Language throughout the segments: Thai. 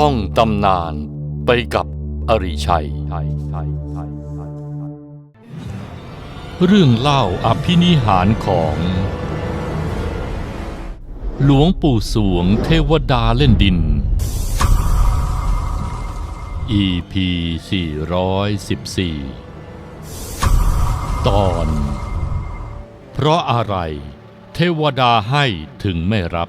ท่องตำนานไปกับอริชัย เรื่องเล่าอภินิหารของ หลวงปู่สวงเทวดาเล่นดิน EP 414 ตอน เพราะอะไรเทวดาให้ถึงไม่รับ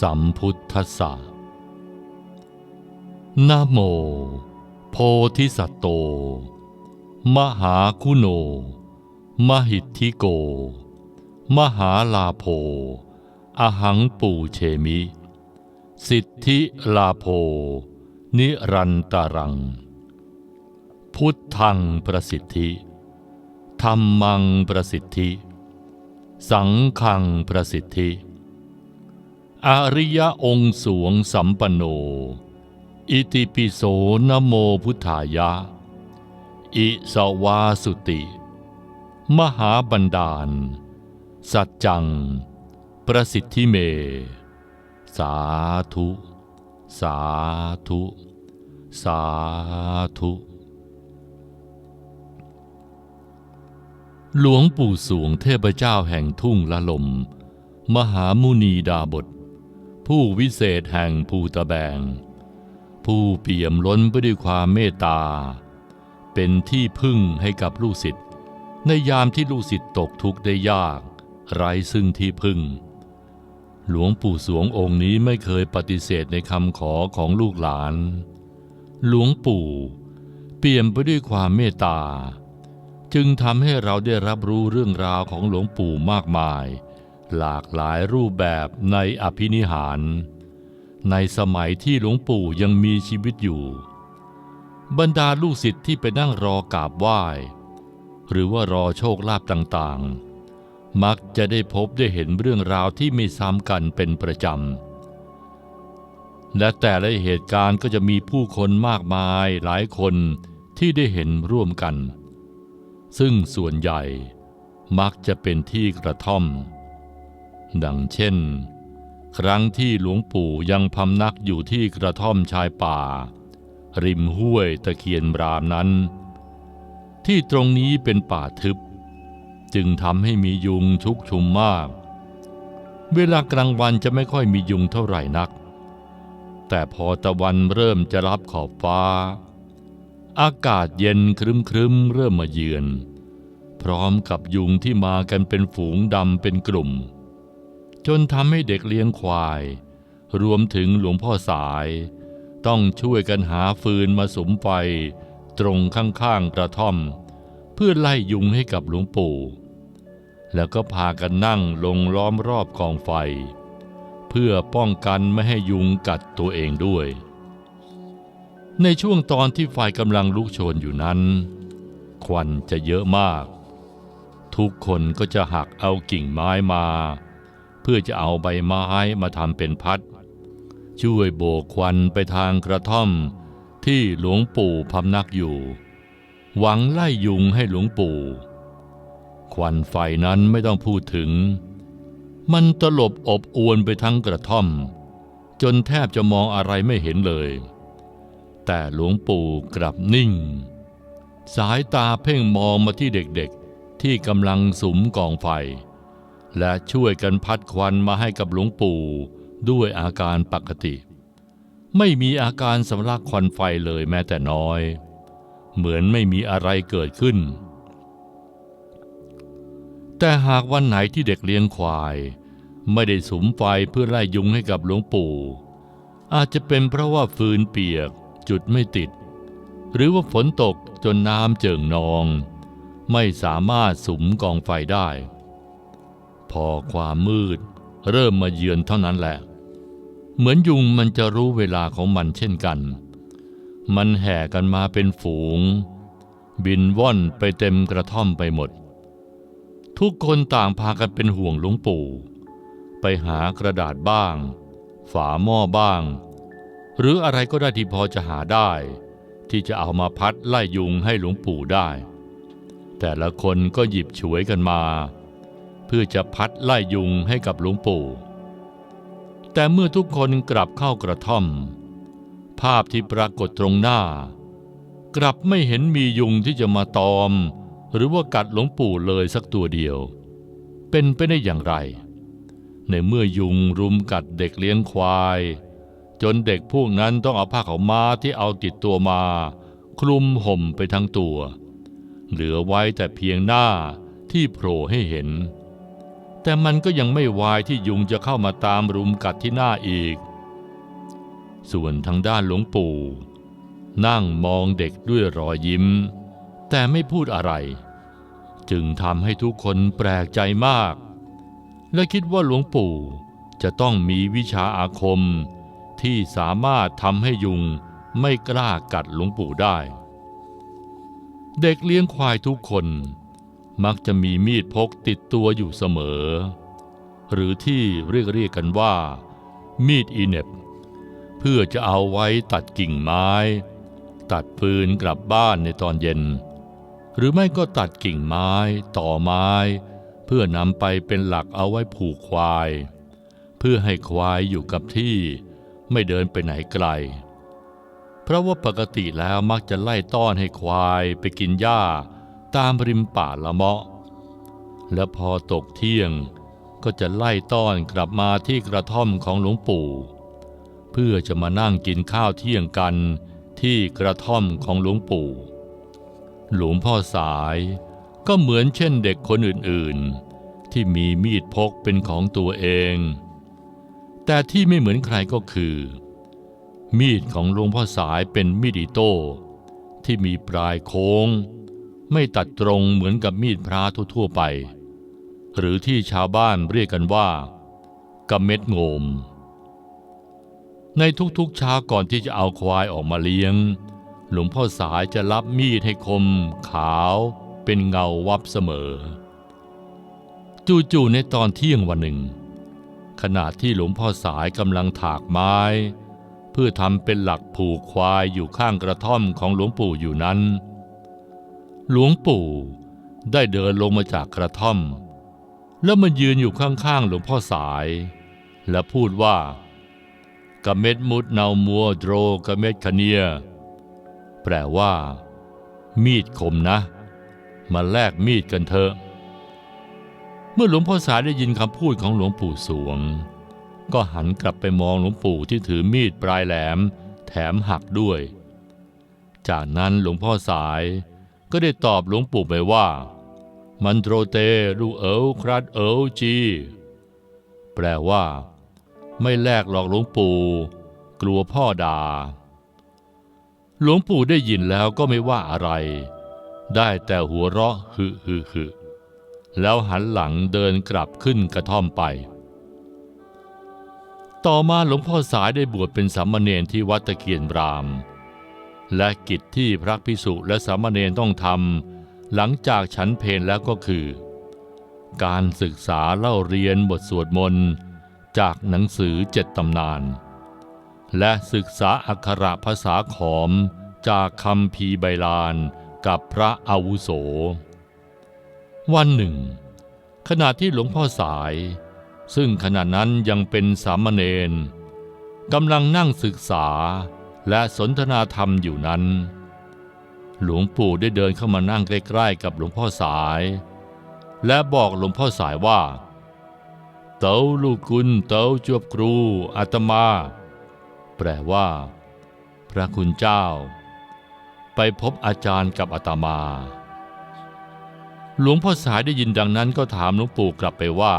สัมพุทธสสะนะโม โพธิสัตโต มหาคุโน มหิทธิโก มหาลาโภ อหังปูเชมิ สิทธิลาโภ นิรันตรัง พุทธังประสิทธิธรรมังประสิทธิ สังฆังประสิทธิ อริยองค์สวงสัมปโน อิติปิโสนโมพุทธายะ อิสวาสุติ มหาบันดาล สัจจัง ประสิทธิเม สาธุ สาธุ สาธุหลวงปู่สวงเทพเจ้าแห่งทุ่งละลม มหามุนีดาบท ผู้วิเศษแห่งภูตะแบง ผู้เปี่ยมล้นไปด้วยความเมตตา เป็นที่พึ่งให้กับลูกศิษย์ในยามที่ลูกศิษย์ตกทุกข์ได้ยาก ไร้ซึ่งที่พึ่ง หลวงปู่สวงองค์นี้ไม่เคยปฏิเสธในคำขอของลูกหลาน หลวงปู่ เปี่ยมไปด้วยความเมตตา จึงทำให้เราได้รับรู้เรื่องราวของหลวงปู่มากมาย หลากหลายรูปแบบในอภินิหาร ในสมัยที่หลวงปู่ยังมีชีวิตอยู่ บรรดาลูกศิษย์ที่ไปนั่งรอกราบไหว้ หรือว่ารอโชคลาภต่างๆ มักจะได้พบได้เห็นเรื่องราวที่ไม่ซ้ำกันเป็นประจำ และแต่ละเหตุการณ์ก็จะมีผู้คนมากมายหลายคนที่ได้เห็นร่วมกัน ซึ่งส่วนใหญ่มักจะเป็นที่กระท่อม ดังเช่น ครั้งที่หลวงปู่ยังพำนักอยู่ที่กระท่อมชายป่า ริมห้วยตะเคียนรามนั้น ที่ตรงนี้เป็นป่าทึบ จึงทำให้มียุงชุกชุมมาก เวลากลางวันจะไม่ค่อยมียุงเท่าไหร่นัก แต่พอตะวันเริ่มจะรับขอบฟ้า อากาศเย็นครึมครึมเริ่มมาเยือน พร้อมกับยุงที่มากันเป็นฝูงดำเป็นกลุ่ม จนทำให้เด็กเลี้ยงควาย รวมถึงหลวงพ่อสาย ต้องช่วยกันหาฟืนมาสมไฟตรงข้างๆกระท่อม เพื่อไล่ยุงให้กับหลวงปู่ แล้วก็พากันนั่งลงล้อมรอบกองไฟ เพื่อป้องกันไม่ให้ยุงกัดตัวเองด้วย ในช่วงตอนที่ไฟกำลังลุกโชนอยู่นั้น ควันจะเยอะมาก ทุกคนก็จะหักเอากิ่งไม้มา พื่อจะเอาใบไม้มาทำเป็นพัด ช่วยโบกควันไปทางกระท่อม ที่หลวงปู่พำนักอยู่ หวังไล่ยุงให้หลวงปู่ ควันไฟนั้นไม่ต้องพูดถึง มันตลบอบอวนไปทั้งกระท่อม จนแทบจะมองอะไรไม่เห็นเลย แต่หลวงปู่กลับนิ่ง สายตาเพ่งมองมาที่เด็กๆที่กำลังสุมกองไฟ และช่วยกันพัดควันมาให้กับหลวงปู่ด้วยอาการปกติ ไม่มีอาการสำลักควันไฟเลยแม้แต่น้อย เหมือนไม่มีอะไรเกิดขึ้น แต่หากวันไหนที่เด็กเลี้ยงควาย ไม่ได้สุมไฟเพื่อไล่ยุงให้กับหลวงปู่ อาจจะเป็นเพราะว่าฟืนเปียกจุดไม่ติด หรือว่าฝนตกจนน้ำเจิ่งนอง ไม่สามารถสุมกองไฟได้ พอความมืด เริ่มมาเยือนเท่านั้นแหละ เหมือนยุงมันจะรู้เวลาของมันเช่นกัน มันแห่กันมาเป็นฝูง บินว่อนไปเต็มกระท่อมไปหมด ทุกคนต่างพากันเป็นห่วงหลวงปู่ ไปหากระดาษบ้าง ฝาหม้อบ้าง หรืออะไรก็ได้ที่พอจะหาได้ ที่จะเอามาพัดไล่ยุงให้หลวงปู่ได้ แต่ละคนก็หยิบฉวยกันมา เพื่อจะพัดไล่ยุงให้กับหลวงปู่ แต่เมื่อทุกคนกลับเข้ากระท่อม ภาพที่ปรากฏตรงหน้า กลับไม่เห็นมียุงที่จะมาตอม หรือว่ากัดหลวงปู่เลยสักตัวเดียว เป็นไปได้อย่างไร ในเมื่อยุงรุมกัดเด็กเลี้ยงควาย จนเด็กพวกนั้นต้องเอาผ้าขาวม้าที่เอาติดตัวมา คลุมห่มไปทั้งตัว เหลือไว้แต่เพียงหน้าที่โผล่ให้เห็น แต่มันก็ยังไม่วายที่ยุงจะเข้ามาตามรุมกัดที่หน้าอีก ส่วนทางด้านหลวงปู่ นั่งมองเด็กด้วยรอยยิ้ม แต่ไม่พูดอะไร จึงทำให้ทุกคนแปลกใจมาก และคิดว่าหลวงปู่จะต้องมีวิชาอาคมที่สามารถทำให้ยุงไม่กล้ากัดหลวงปู่ได้ เด็กเลี้ยงควายทุกคน มักจะมีมีดพกติดตัวอยู่เสมอ หรือที่เรียกเรียกกันว่า มีดอีเน็บ เพื่อจะเอาไว้ตัดกิ่งไม้ ตัดฟืนกลับบ้านในตอนเย็น หรือไม่ก็ตัดกิ่งไม้ต่อไม้ เพื่อนำไปเป็นหลักเอาไว้ผูกควาย เพื่อให้ควายอยู่กับที่ไม่เดินไปไหนไกล เพราะว่าปกติแล้วมักจะไล่ต้อนให้ควายไปกินหญ้า ตามริมป่าละเมาะ และพอตกเที่ยงก็จะไล่ต้อนกลับมาที่กระท่อมของหลวงปู่ เพื่อจะมานั่งกินข้าวเที่ยงกันที่กระท่อมของหลวงปู่ หลวงพ่อสายก็เหมือนเช่นเด็กคนอื่นๆ ที่มีมีดพกเป็นของตัวเอง แต่ที่ไม่เหมือนใครก็คือ มีดของหลวงพ่อสายเป็นมีดอิโต้ที่มีปลายโค้ง ไม่ตัดตรงเหมือนกับมีดพระทั่วๆไป หรือที่ชาวบ้านเรียกกันว่ากำเม็ดโงม ในทุกๆเช้าก่อนที่จะเอาควายออกมาเลี้ยง หลวงพ่อสายจะรับมีดให้คม ขาวเป็นเงาวับเสมอ จู่ๆในตอนเที่ยงวันหนึ่ง ขณะที่หลวงพ่อสายกำลังถากไม้ เพื่อทำเป็นหลักผูกควายอยู่ข้างกระท่อมของหลวงปู่อยู่นั้น หลวงปู่ได้เดินลงมาจากกระท่อม แล้วมายืนอยู่ข้างๆหลวงพ่อสาย และพูดว่ากะเม็ดมุดเนามัวโดรกะเม็ดคเนีย แปลว่า มีดคมนะ มาแลกมีดกันเถอะ เมื่อหลวงพ่อสายได้ยินคำพูดของหลวงปู่สวง ก็หันกลับไปมองหลวงปู่ที่ถือมีดปลายแหลม แถมหักด้วย จากนั้นหลวงพ่อสาย ก็ได้ตอบหลวงปู่ไปว่า มันโตรเตลูเอ๋วครัดเอ๋วจี แปลว่า ไม่แลกหรอกหลวงปู่ กลัวพ่อด่า หลวงปู่ได้ยินแล้วก็ไม่ว่าอะไร ได้แต่หัวเราะฮึฮึฮึแล้วหันหลังเดินกลับขึ้นกระท่อมไป ต่อมาหลวงพ่อสายได้บวชเป็นสามเณรที่วัดตะเกียนราม และกิจที่พระพิสุและสามเณรต้องทำหลังจากฉันเพลแล้วก็คือ การศึกษาเล่าเรียนบทสวดมนต์จากหนังสือเจ็ดตำนาน และศึกษาอักขระภาษาขอมจากคำพีร์ไบลานกับพระอาวุโส วันหนึ่ง ขณะที่หลวงพ่อสาย ซึ่งขณะนั้นยังเป็นสามเณรกำลังนั่งศึกษา และสนทนาธรรมอยู่นั้น หลวงปู่ได้เดินเข้ามานั่งใกล้ๆกับหลวงพ่อสาย และบอกหลวงพ่อสายว่า เต๋าลูกคุณเต๋าจวบครูอาตมา แปลว่า พระคุณเจ้า ไปพบอาจารย์กับอาตมา หลวงพ่อสายได้ยินดังนั้นก็ถามหลวงปู่กลับไปว่า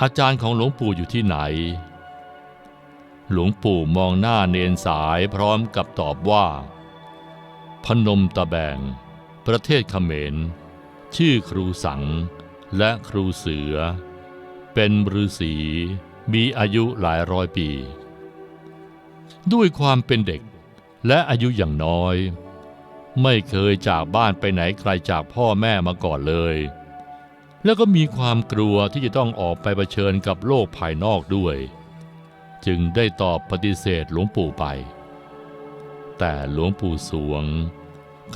อาจารย์ของหลวงปู่อยู่ที่ไหน หลวงปู่มองหน้าเนนสายพร้อมกับตอบว่า พนมตะแบง ประเทศเขมร ชื่อครูสัง และครูเสือ เป็นฤาษีมีอายุหลายร้อยปี ด้วยความเป็นเด็กและอายุอย่างน้อย ไม่เคยจากบ้านไปไหนไกลจากพ่อแม่มาก่อนเลย แล้วก็มีความกลัวที่จะต้องออกไปเผชิญกับโลกภายนอกด้วย จึงได้ตอบปฏิเสธหลวงปู่ไป แต่หลวงปู่สวง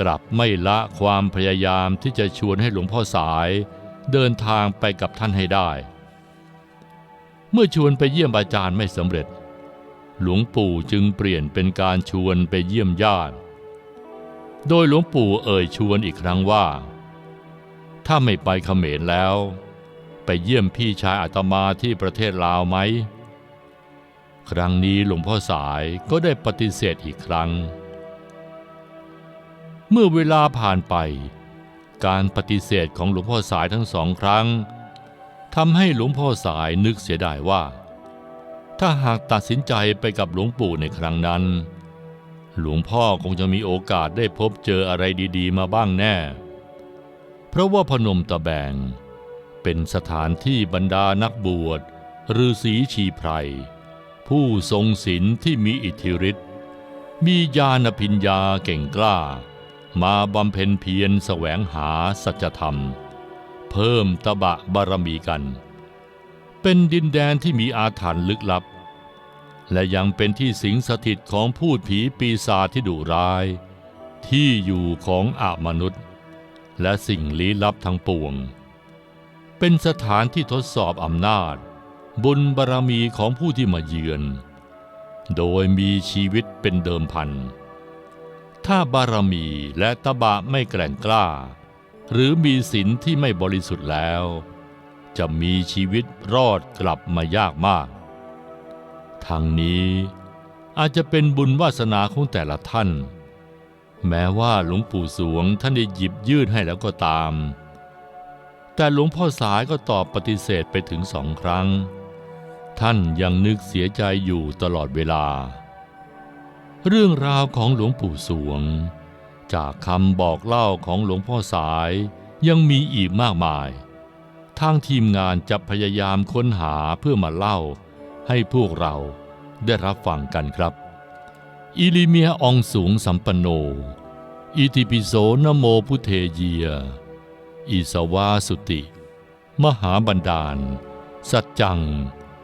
กลับไม่ละความพยายามที่จะชวนให้หลวงพ่อสายเดินทางไปกับท่านให้ได้ เมื่อชวนไปเยี่ยมอาจารย์ไม่สำเร็จ หลวงปู่จึงเปลี่ยนเป็นการชวนไปเยี่ยมญาติ โดยหลวงปู่เอ่ยชวนอีกครั้งว่า ถ้าไม่ไปเขมรแล้ว ไปเยี่ยมพี่ชายอาตมาที่ประเทศลาวไหม ครั้งนี้หลวงพ่อสายก็ได้ปฏิเสธอีกครั้ง เมื่อเวลาผ่านไป การปฏิเสธของหลวงพ่อสายทั้งสองครั้งทำให้หลวงพ่อสายนึกเสียดายว่า ถ้าหากตัดสินใจไปกับหลวงปู่ในครั้งนั้น หลวงพ่อคงจะมีโอกาสได้พบเจออะไรดีๆ มาบ้างแน่ เพราะว่าพนมตะแบง เป็นสถานที่บรรดานักบวชฤาษีชีไพร ผู้ทรงศีลที่มีอิทธิฤทธิ์มีญาณพิญญาเก่งกล้า มาบำเพ็ญเพียรแสวงหาสัจธรรม เพิ่มตบะบารมีกัน เป็นดินแดนที่มีอาถรรพ์ลึกลับ และยังเป็นที่สิงสถิตของพูดผีปีศาจที่ดุร้าย ที่อยู่ของอามนุษย์ และสิ่งลี้ลับทั้งปวง เป็นสถานที่ทดสอบอำนาจ บุญบารรมีของผู้ที่มาเยือน โดยมีชีวิตเป็นเดิมพัน ถ้าบารมีและตบะไม่แกร่งกล้า หรือมีศีลที่ไม่บริสุทธิ์แล้ว จะมีชีวิตรอดกลับมายากมาก ทางนี้อาจจะเป็นบุญวาสนาของแต่ละท่าน แม้ว่าหลวงปู่สวงท่านได้หยิบยื่นให้แล้วก็ตาม แต่หลวงพ่อสายก็ตอบปฏิเสธไปถึงสองครั้ง ท่านยังนึกเสียใจอยู่ตลอดเวลา เรื่องราวของหลวงปู่สวง จากคำบอกเล่าของหลวงพ่อสายยังมีอีกมากมาย ทางทีมงานจะพยายามค้นหาเพื่อมาเล่า ให้พวกเราได้รับฟังกันครับ อิลิเมียอองสูงสัมปันโน อิติปิโสนโมพุเทเยีย อิสวาสุติ มหาบันดาล สัจจัง